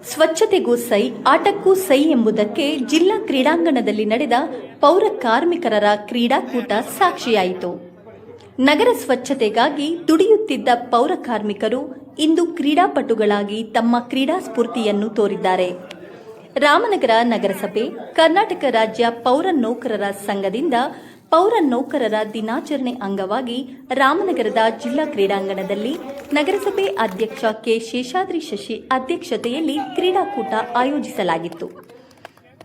ಸ್ವಚ್ಛತೆಗೂ ಸೈ, ಆಟಕ್ಕೂ ಸೈ ಎಂಬುದಕ್ಕೆ ಜಿಲ್ಲಾ ಕ್ರೀಡಾಂಗಣದಲ್ಲಿ ನಡೆದ ಪೌರ ಕಾರ್ಮಿಕರ ಕ್ರೀಡಾಕೂಟ ಸಾಕ್ಷಿಯಾಯಿತು. ನಗರ ಸ್ವಚ್ಛತೆಗಾಗಿ ದುಡಿಯುತ್ತಿದ್ದ ಪೌರ ಕಾರ್ಮಿಕರು ಇಂದು ಕ್ರೀಡಾಪಟುಗಳಾಗಿ ತಮ್ಮ ಕ್ರೀಡಾ ಸ್ಫೂರ್ತಿಯನ್ನು ತೋರಿದ್ದಾರೆ. ರಾಮನಗರ ನಗರಸಭೆ, ಕರ್ನಾಟಕ ರಾಜ್ಯ ಪೌರ ನೌಕರರ ಸಂಘದಿಂದ ಪೌರ ನೌಕರರ ದಿನಾಚರಣೆ ಅಂಗವಾಗಿ ರಾಮನಗರದ ಜಿಲ್ಲಾ ಕ್ರೀಡಾಂಗಣದಲ್ಲಿ ನಗರಸಭೆ ಅಧ್ಯಕ್ಷ ಕೆ ಶೇಷಾದ್ರಿ ಶಶಿ ಅಧ್ಯಕ್ಷತೆಯಲ್ಲಿ ಕ್ರೀಡಾಕೂಟ ಆಯೋಜಿಸಲಾಗಿತ್ತು.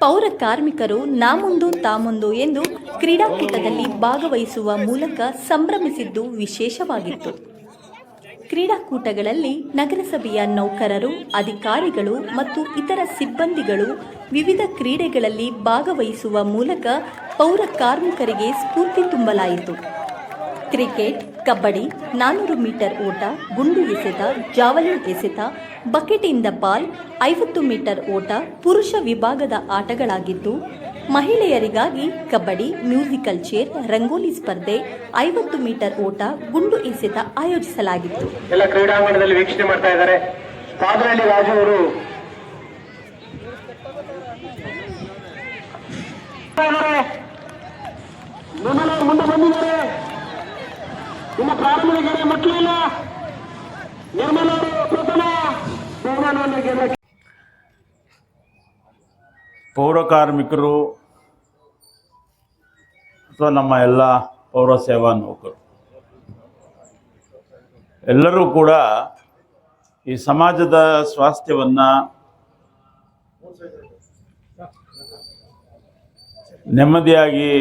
ಪೌರ ಕಾರ್ಮಿಕರು ನಾ ಮುಂದು ತಾ ಮುಂದು ಎಂದು ಕ್ರೀಡಾಕೂಟದಲ್ಲಿ ಭಾಗವಹಿಸುವ ಮೂಲಕ ಸಂಭ್ರಮಿಸಿದ್ದು ವಿಶೇಷವಾಗಿತ್ತು. ಕ್ರೀಡಾಕೂಟಗಳಲ್ಲಿ ನಗರಸಭೆಯ ನೌಕರರು, ಅಧಿಕಾರಿಗಳು ಮತ್ತು ಇತರ ಸಿಬ್ಬಂದಿಗಳು ವಿವಿಧ ಕ್ರೀಡೆಗಳಲ್ಲಿ ಭಾಗವಹಿಸುವ ಮೂಲಕ ಪೌರ ಕಾರ್ಮಿಕರಿಗೆ ಸ್ಫೂರ್ತಿ ತುಂಬಲಾಯಿತು. ಕ್ರಿಕೆಟ್, ಕಬಡ್ಡಿ, ನಾನೂರು ಮೀಟರ್ ಓಟ, ಗುಂಡು ಎಸೆತ, ಜಾವಲಿನ್ ಎಸೆತ ಬಕೆಟ್ ಇನ್ ದ ಬಾಲ್, ಐವತ್ತು ಮೀಟರ್ ಓಟ ಪುರುಷ ವಿಭಾಗದ ಆಟಗಳಾಗಿದ್ದು ಮಹಿಳೆಯರಿಗಾಗಿ ಕಬಡ್ಡಿ ಮ್ಯೂಸಿಕಲ್ ಚೇರ್ ರಂಗೋಲಿ ಸ್ಪರ್ಧೆ ಐವತ್ತು ಮೀಟರ್ ಓಟ ಗುಂಡು ಎಸೆತ ಆಯೋಜಿಸಲಾಗಿತ್ತು. ಎಲ್ಲ ಕ್ರೀಡಾಂಗಣದಲ್ಲಿ ವೀಕ್ಷಣೆ ಮಾಡ್ತಾ ಇದ್ದಾರೆ. ಪಾದರಳ್ಳಿ ರಾಜು ಅವರು. ಮುಂದೆ ಬಂದಿದ್ದಾರೆ. ನಿಮ್ಮ ಪ್ರಾರಂಭದ ಗೆರೆ ನಿರ್ಮಲ ಅವರು ಪ್ರಥಮ ಪೌರ ಕಾರ್ಮಿಕರು ಅಥವಾ ನಮ್ಮ ಎಲ್ಲ ಪೌರ ಸೇವಾ ನೌಕರು. ಎಲ್ಲರೂ ಕೂಡ ಈ ಸಮಾಜದ ಸ್ವಾಸ್ಥ್ಯವನ್ನು ನೆಮ್ಮದಿಯಾಗಿ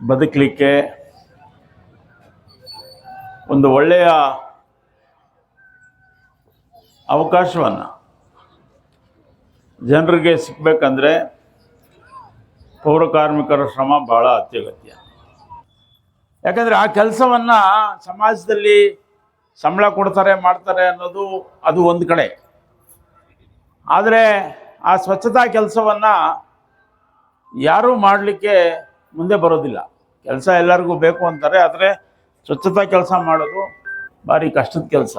ಬದುಕಲಿಕ್ಕೆ ಒಂದು ಒಳ್ಳೆಯ ಅವಕಾಶವನ್ನು ಜನರಿಗೆ ಸಿಕ್ಕಬೇಕಂದ್ರೆ ಪೌರ ಕಾರ್ಮಿಕರ ಶ್ರಮ ಭಾಳ ಅತ್ಯಗತ್ಯ. ಯಾಕಂದರೆ ಆ ಕೆಲಸವನ್ನು ಸಮಾಜದಲ್ಲಿ ಸಂಬಳ ಕೊಡ್ತಾರೆ, ಮಾಡ್ತಾರೆ ಅನ್ನೋದು ಅದು ಒಂದು ಕಡೆ. ಆದರೆ ಆ ಸ್ವಚ್ಛತಾ ಕೆಲಸವನ್ನು ಯಾರೂ ಮಾಡಲಿಕ್ಕೆ ಮುಂದೆ ಬರೋದಿಲ್ಲ. ಕೆಲಸ ಎಲ್ಲರಿಗೂ ಬೇಕು ಅಂತಾರೆ, ಆದರೆ ಸ್ವಚ್ಛತಾ ಕೆಲಸ ಮಾಡೋದು ಭಾರಿ ಕಷ್ಟದ ಕೆಲಸ.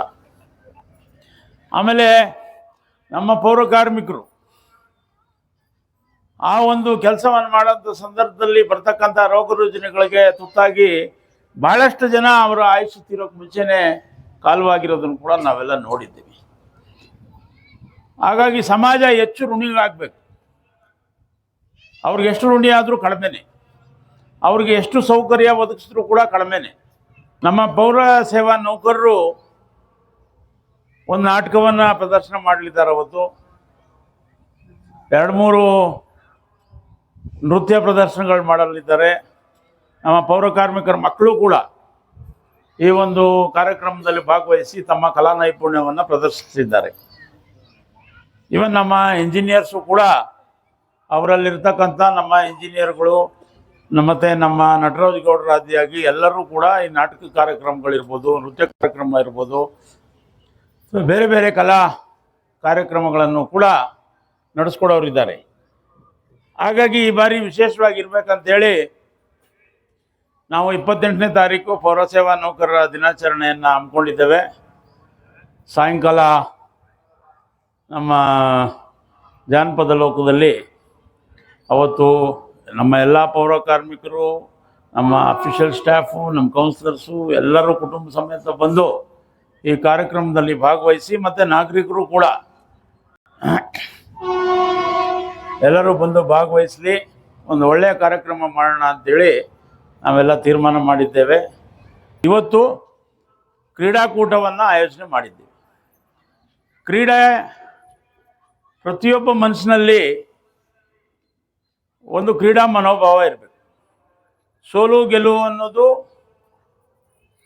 ಆಮೇಲೆ ನಮ್ಮ ಪೌರ ಕಾರ್ಮಿಕರು ಆ ಒಂದು ಕೆಲಸವನ್ನು ಮಾಡೋಂಥ ಸಂದರ್ಭದಲ್ಲಿ ಬರ್ತಕ್ಕಂಥ ರೋಗ ರುಜಿನಗಳಿಗೆ ತುತ್ತಾಗಿ ಬಹಳಷ್ಟು ಜನ ಅವರು ತೀರೋಕ್ಕೆ ಮುಂಚೆನೇ ಕಾಲವಾಗಿರೋದನ್ನು ಕೂಡ ನಾವೆಲ್ಲ ನೋಡಿದ್ದೀವಿ. ಹಾಗಾಗಿ ಸಮಾಜ ಹೆಚ್ಚು ಋಣಿಗಳಾಗಬೇಕು. ಅವ್ರಿಗೆ ಎಷ್ಟು ಋಣಿ ಆದರೂ ಕಡಿಮೆನೆ ಅವ್ರಿಗೆ ಎಷ್ಟು ಸೌಕರ್ಯ ಒದಗಿಸಿದ್ರು ಕೂಡ ಕಡಿಮೆನೆ ನಮ್ಮ ಪೌರ ಸೇವಾ ನೌಕರರು ಒಂದು ನಾಟಕವನ್ನು ಪ್ರದರ್ಶನ ಮಾಡಲಿದ್ದಾರೆ ಅವತ್ತು. ಎರಡು ಮೂರು ನೃತ್ಯ ಪ್ರದರ್ಶನಗಳು ಮಾಡಲಿದ್ದಾರೆ. ನಮ್ಮ ಪೌರ ಕಾರ್ಮಿಕರ ಮಕ್ಕಳು ಕೂಡ ಈ ಒಂದು ಕಾರ್ಯಕ್ರಮದಲ್ಲಿ ಭಾಗವಹಿಸಿ ತಮ್ಮ ಕಲಾ ನೈಪುಣ್ಯವನ್ನು ಪ್ರದರ್ಶಿಸಿದ್ದಾರೆ. ಇವನ್ ನಮ್ಮ ಇಂಜಿನಿಯರ್ಸು ಕೂಡ ಅವರಲ್ಲಿರ್ತಕ್ಕಂಥ ನಮ್ಮ ಇಂಜಿನಿಯರ್ಗಳು ಮತ್ತು ನಮ್ಮ ನಟರಾಜ್ ಗೌಡರ ಆದಿಯಾಗಿ ಎಲ್ಲರೂ ಕೂಡ ಈ ನಾಟಕ ಕಾರ್ಯಕ್ರಮಗಳಿರ್ಬೋದು, ನೃತ್ಯ ಕಾರ್ಯಕ್ರಮ ಇರ್ಬೋದು. ಬೇರೆ ಬೇರೆ ಕಲಾ ಕಾರ್ಯಕ್ರಮಗಳನ್ನು ಕೂಡ ನಡೆಸ್ಕೊಡೋರಿದ್ದಾರೆ. ಹಾಗಾಗಿ ಈ ಬಾರಿ ವಿಶೇಷವಾಗಿರ್ಬೇಕಂತೇಳಿ ನಾವು ಇಪ್ಪತ್ತೆಂಟನೇ ತಾರೀಕು ಪೌರಸೇವಾ ನೌಕರರ ದಿನಾಚರಣೆಯನ್ನು ಹಮ್ಮಿಕೊಂಡಿದ್ದೇವೆ. ಸಾಯಂಕಾಲ ನಮ್ಮ ಜಾನಪದ ಲೋಕದಲ್ಲಿ ಅವತ್ತು ನಮ್ಮ ಎಲ್ಲ ಪೌರ ಕಾರ್ಮಿಕರು, ನಮ್ಮ ಅಫಿಷಿಯಲ್ ಸ್ಟಾಫು ನಮ್ಮ ಕೌನ್ಸಿಲರ್ಸು ಎಲ್ಲರೂ ಕುಟುಂಬ ಸಮೇತ ಬಂದು ಈ ಕಾರ್ಯಕ್ರಮದಲ್ಲಿ ಭಾಗವಹಿಸಿ ಮತ್ತು ನಾಗರಿಕರು ಕೂಡ ಎಲ್ಲರೂ ಬಂದು ಭಾಗವಹಿಸಲಿ, ಒಂದು ಒಳ್ಳೆಯ ಕಾರ್ಯಕ್ರಮ ಮಾಡೋಣ ಅಂಥೇಳಿ ನಾವೆಲ್ಲ ತೀರ್ಮಾನ ಮಾಡಿದ್ದೇವೆ. ಇವತ್ತು ಕ್ರೀಡಾಕೂಟವನ್ನು ಆಯೋಜನೆ ಮಾಡಿದ್ದೀವಿ. ಕ್ರೀಡೆ ಪ್ರತಿಯೊಬ್ಬ ಮನಸ್ಸಿನಲ್ಲಿ ಒಂದು ಕ್ರೀಡಾ ಮನೋಭಾವ ಇರಬೇಕು. ಸೋಲು ಗೆಲುವು ಅನ್ನೋದು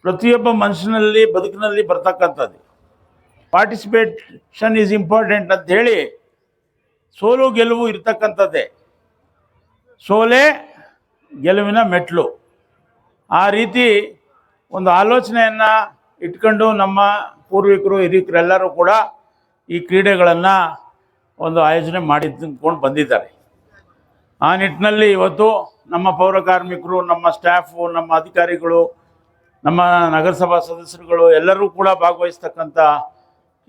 ಪ್ರತಿಯೊಬ್ಬ ಮನಸ್ಸಿನಲ್ಲಿ, ಬದುಕಿನಲ್ಲಿ ಬರ್ತಕ್ಕಂಥದ್ದು. ಪಾರ್ಟಿಸಿಪೇಷನ್ ಈಸ್ ಇಂಪಾರ್ಟೆಂಟ್ ಅಂತ ಹೇಳಿ ಸೋಲು ಗೆಲುವು ಇರ್ತಕ್ಕಂಥದ್ದೇ. ಸೋಲೆ ಗೆಲುವಿನ ಮೆಟ್ಲು. ಆ ರೀತಿ ಒಂದು ಆಲೋಚನೆಯನ್ನು ಇಟ್ಕೊಂಡು ನಮ್ಮ ಪೂರ್ವಿಕರು ಹಿರಿಯಕರೆಲ್ಲರೂ ಕೂಡ ಈ ಕ್ರೀಡೆಗಳನ್ನು ಒಂದು ಆಯೋಜನೆ ಮಾಡಿದ್ಕೊಂಡು ಬಂದಿದ್ದಾರೆ. ಆ ನಿಟ್ಟಿನಲ್ಲಿ ಇವತ್ತು ನಮ್ಮ ಪೌರ ಕಾರ್ಮಿಕರು, ನಮ್ಮ ಸ್ಟಾಫು, ನಮ್ಮ ಅಧಿಕಾರಿಗಳು, ನಮ್ಮ ನಗರಸಭಾ ಸದಸ್ಯರುಗಳು ಎಲ್ಲರೂ ಕೂಡ ಭಾಗವಹಿಸ್ತಕ್ಕಂಥ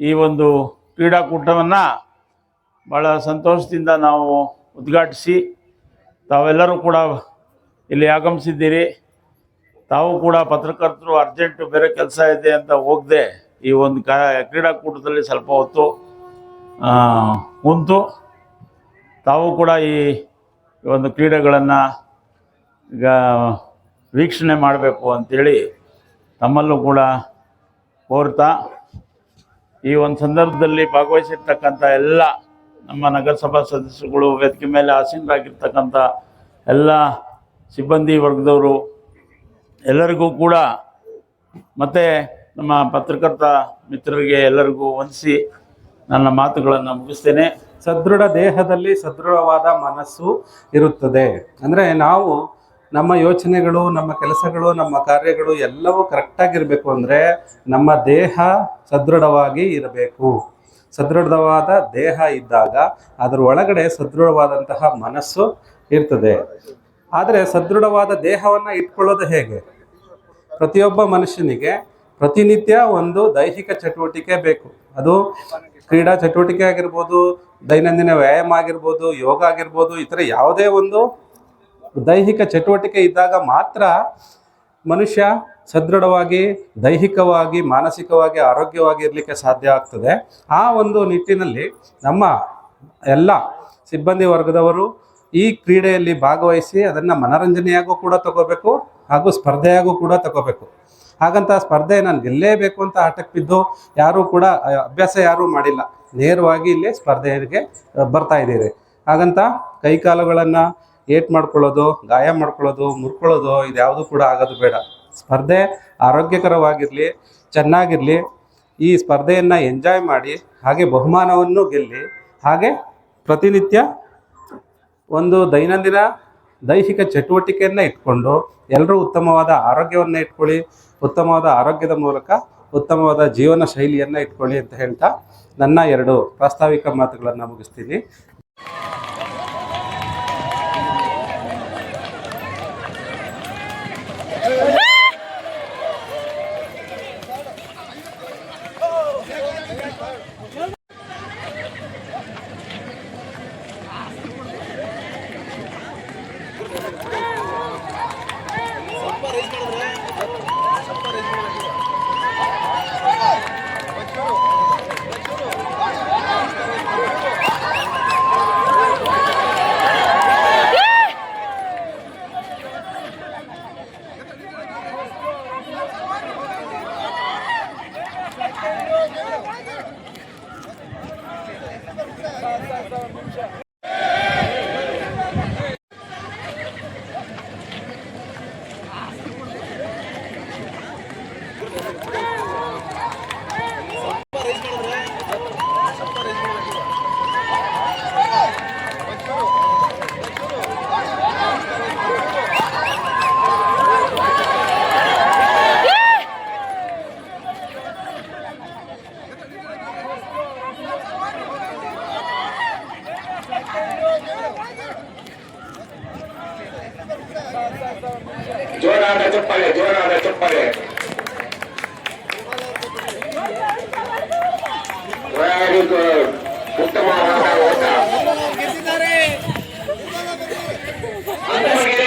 ಈ ಒಂದು ಕ್ರೀಡಾಕೂಟವನ್ನು ಭಾಳ ಸಂತೋಷದಿಂದ ನಾವು ಉದ್ಘಾಟಿಸಿ ತಾವೆಲ್ಲರೂ ಕೂಡ ಇಲ್ಲಿ ಆಗಮಿಸಿದ್ದೀರಿ. ತಾವು ಕೂಡ ಪತ್ರಕರ್ತರು ಅರ್ಜೆಂಟು ಬೇರೆ ಕೆಲಸ ಇದೆ ಅಂತ ಹೋಗದೆ ಈ ಒಂದು ಕ, ಕ್ರೀಡಾಕೂಟದಲ್ಲಿ ಸ್ವಲ್ಪ ಹೊತ್ತು ಕುಂತು ತಾವು ಕೂಡ ಈ ಒಂದು ಕ್ರೀಡೆಗಳನ್ನು ಈಗ ವೀಕ್ಷಣೆ ಮಾಡಬೇಕು ಅಂಥೇಳಿ ತಮ್ಮಲ್ಲೂ ಕೂಡ ಕೋರ್ತಾ ಈ ಒಂದು ಸಂದರ್ಭದಲ್ಲಿ ಭಾಗವಹಿಸಿರ್ತಕ್ಕಂಥ ಎಲ್ಲ ನಮ್ಮ ನಗರಸಭಾ ಸದಸ್ಯರುಗಳು ವೇದಿಕೆ ಮೇಲೆ ಆಸೀನರಾಗಿರ್ತಕ್ಕಂಥ ಎಲ್ಲ ಸಿಬ್ಬಂದಿ ವರ್ಗದವರು ಎಲ್ಲರಿಗೂ ಕೂಡ ಮತ್ತು ನಮ್ಮ ಪತ್ರಕರ್ತ ಮಿತ್ರರಿಗೆ ಎಲ್ಲರಿಗೂ ವಂದಿಸಿ ನನ್ನ ಮಾತುಗಳನ್ನು ಮುಗಿಸ್ತೇನೆ. ಸದೃಢ ದೇಹದಲ್ಲಿ ಸದೃಢವಾದ ಮನಸ್ಸು ಇರುತ್ತದೆ. ಅಂದರೆ ನಾವು ನಮ್ಮ ಯೋಚನೆಗಳು, ನಮ್ಮ ಕೆಲಸಗಳು, ನಮ್ಮ ಕಾರ್ಯಗಳು ಎಲ್ಲವೂ ಕರೆಕ್ಟಾಗಿರಬೇಕು ಅಂದರೆ ನಮ್ಮ ದೇಹ ಸದೃಢವಾಗಿ ಇರಬೇಕು. ಸದೃಢವಾದ ದೇಹ ಇದ್ದಾಗ ಅದರ ಒಳಗಡೆ ಸದೃಢವಾದಂತಹ ಮನಸ್ಸು ಇರ್ತದೆ. ಆದರೆ ಸದೃಢವಾದ ದೇಹವನ್ನು ಇಟ್ಕೊಳ್ಳೋದು ಹೇಗೆ? ಪ್ರತಿಯೊಬ್ಬ ಮನುಷ್ಯನಿಗೆ ಪ್ರತಿನಿತ್ಯ ಒಂದು ದೈಹಿಕ ಚಟುವಟಿಕೆ ಬೇಕು. ಅದು ಕ್ರೀಡಾ ಚಟುವಟಿಕೆ ಆಗಿರ್ಬೋದು, ದೈನಂದಿನ ವ್ಯಾಯಾಮ ಆಗಿರ್ಬೋದು, ಯೋಗ ಆಗಿರ್ಬೋದು, ಈ ಥರ ಯಾವುದೇ ಒಂದು ದೈಹಿಕ ಚಟುವಟಿಕೆ ಇದ್ದಾಗ ಮಾತ್ರ ಮನುಷ್ಯ ಸದೃಢವಾಗಿ, ದೈಹಿಕವಾಗಿ, ಮಾನಸಿಕವಾಗಿ ಆರೋಗ್ಯವಾಗಿ ಇರಲಿಕ್ಕೆ ಸಾಧ್ಯ ಆಗ್ತದೆ. ಆ ಒಂದು ನಿಟ್ಟಿನಲ್ಲಿ ನಮ್ಮ ಎಲ್ಲ ಸಿಬ್ಬಂದಿ ವರ್ಗದವರು ಈ ಕ್ರೀಡೆಯಲ್ಲಿ ಭಾಗವಹಿಸಿ ಅದನ್ನು ಮನರಂಜನೆಯಾಗೂ ಕೂಡ ತಗೋಬೇಕು ಹಾಗೂ ಸ್ಪರ್ಧೆಯಾಗೂ ಕೂಡ ತಗೋಬೇಕು. ಹಾಗಂತ ಸ್ಪರ್ಧೆ ನಾನು ಗೆಲ್ಲೇಬೇಕು ಅಂತ ಆಟಕ್ಕೆ ಬಿದ್ದು ಯಾರೂ ಕೂಡ ಅಭ್ಯಾಸ ಯಾರೂ ಮಾಡಿಲ್ಲ. ನೇರವಾಗಿ ಇಲ್ಲಿ ಸ್ಪರ್ಧೆಗೆ ಬರ್ತಾ ಇದ್ದೀರಿ. ಹಾಗಂತ ಕೈಕಾಲುಗಳನ್ನು ಏಟ್ ಮಾಡ್ಕೊಳ್ಳೋದು, ಗಾಯ ಮಾಡ್ಕೊಳ್ಳೋದು, ಮುರ್ಕೊಳ್ಳೋದು ಇದ್ಯಾವುದು ಕೂಡ ಆಗೋದು ಬೇಡ. ಸ್ಪರ್ಧೆ ಆರೋಗ್ಯಕರವಾಗಿರಲಿ, ಚೆನ್ನಾಗಿರಲಿ, ಈ ಸ್ಪರ್ಧೆಯನ್ನು ಎಂಜಾಯ್ ಮಾಡಿ, ಹಾಗೆ ಬಹುಮಾನವನ್ನು ಗೆಲ್ಲಿ, ಹಾಗೆ ಪ್ರತಿನಿತ್ಯ ಒಂದು ದೈನಂದಿನ ದೈಹಿಕ ಚಟುವಟಿಕೆಯನ್ನು ಇಟ್ಕೊಂಡು ಎಲ್ಲರೂ ಉತ್ತಮವಾದ ಆರೋಗ್ಯವನ್ನು ಇಟ್ಕೊಳ್ಳಿ, ಉತ್ತಮವಾದ ಆರೋಗ್ಯದ ಮೂಲಕ ಉತ್ತಮವಾದ ಜೀವನ ಶೈಲಿಯನ್ನು ಇಟ್ಕೊಳ್ಳಿ ಅಂತ ಹೇಳ್ತಾ ನನ್ನ ಎರಡು ಪ್ರಾಸ್ತಾವಿಕ ಮಾತುಗಳನ್ನು ಮುಗಿಸ್ತೀನಿ. ವೆರಿ ಗುಡ್ ಉತ್ತಮವಾದ ಓಟ ಅಂತರ್ಗಿದೆ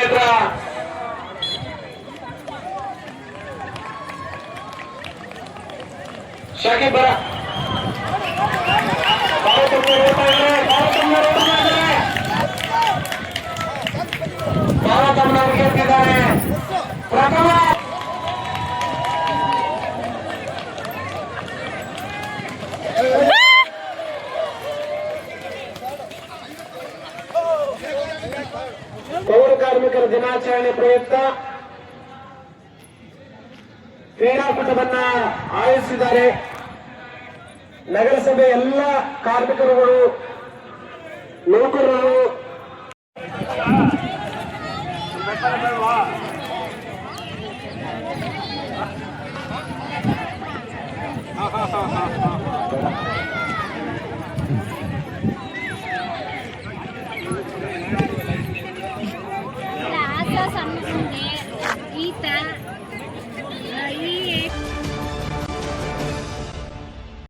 ಕಾರ್ಮಿಕರ ದಿನಾಚರಣೆ ಪ್ರಯುಕ್ತ ಕ್ರೀಡಾಕೂಟವನ್ನ ಆಯೋಜಿಸಿದ್ದಾರೆ. ನಗರಸಭೆ ಎಲ್ಲ ಕಾರ್ಮಿಕರುಗಳು ನೌಕರರು.